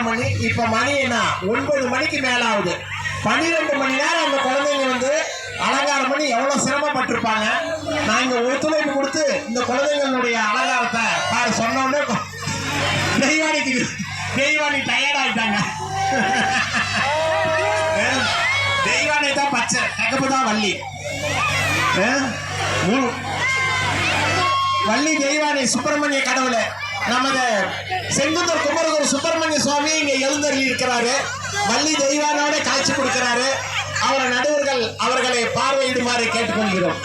அலங்காரம் மணி இப்போ மணி என்ன ஒன்பது மணிக்கு மேலாகுது. பன்னிரெண்டு மணி நேரம் அந்த குழந்தைங்க வந்து அலங்காரம் பண்ணி எவ்வளோ சிரமப்பட்டிருப்பாங்க? நான் ஒத்துழைப்பு கொடுத்து இந்த குழந்தைங்களுடைய அலங்காரத்தை பாரு சொன்னோடனே கொ- தெய்வானிக்கு தெய்வானி டயர்ட் தெய்வானை தான் பச்சை தகப்பு தான் வள்ளி அஹ், வள்ளி தெய்வானை சுப்பிரமணிய கடவுளை. நமது செங்குந்தூர் குமரகுரு சுப்பிரமணிய சுவாமி இங்க எழுந்தருளி இருக்கிறாரு. வள்ளி தெய்வானோட காட்சி கொடுக்கிறாரு. அவரை நடுவர்கள் அவர்களை பார்வையிடுமாறு கேட்டுக்கொள்கிறோம்.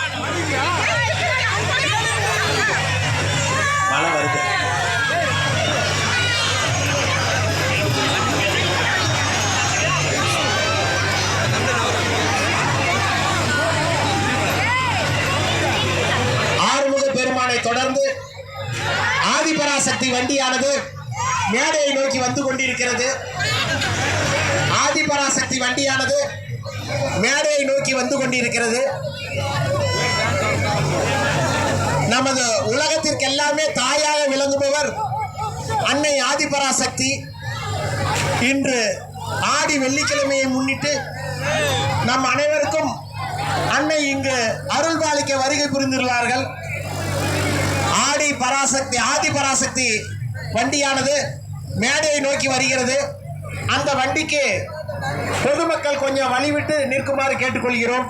சக்தி வண்டியானது மேடையை நோக்கி வந்து கொண்டிருக்கிறது. ஆதிபராசக்தி வண்டியானது மேடையை நோக்கி வந்து கொண்டிருக்கிறது. நமது உலகத்திற்கு எல்லாமே தாயாக விளங்குபவர் அன்னை ஆதிபராசக்தி. இன்று ஆடி வெள்ளிக்கிழமையை முன்னிட்டு நம் அனைவருக்கும் அன்னை இங்கு அருள்பாலிக்க வருகை புரிந்துள்ளார்கள் பராசக்தி ஆதி பராசக்தி வண்டியானது மேடையை நோக்கி வருகிறது. அந்த வண்டிக்கு பொதுமக்கள் கொஞ்சம் வழிவிட்டு நிற்குமாறு கேட்டுக்கொள்கிறோம்.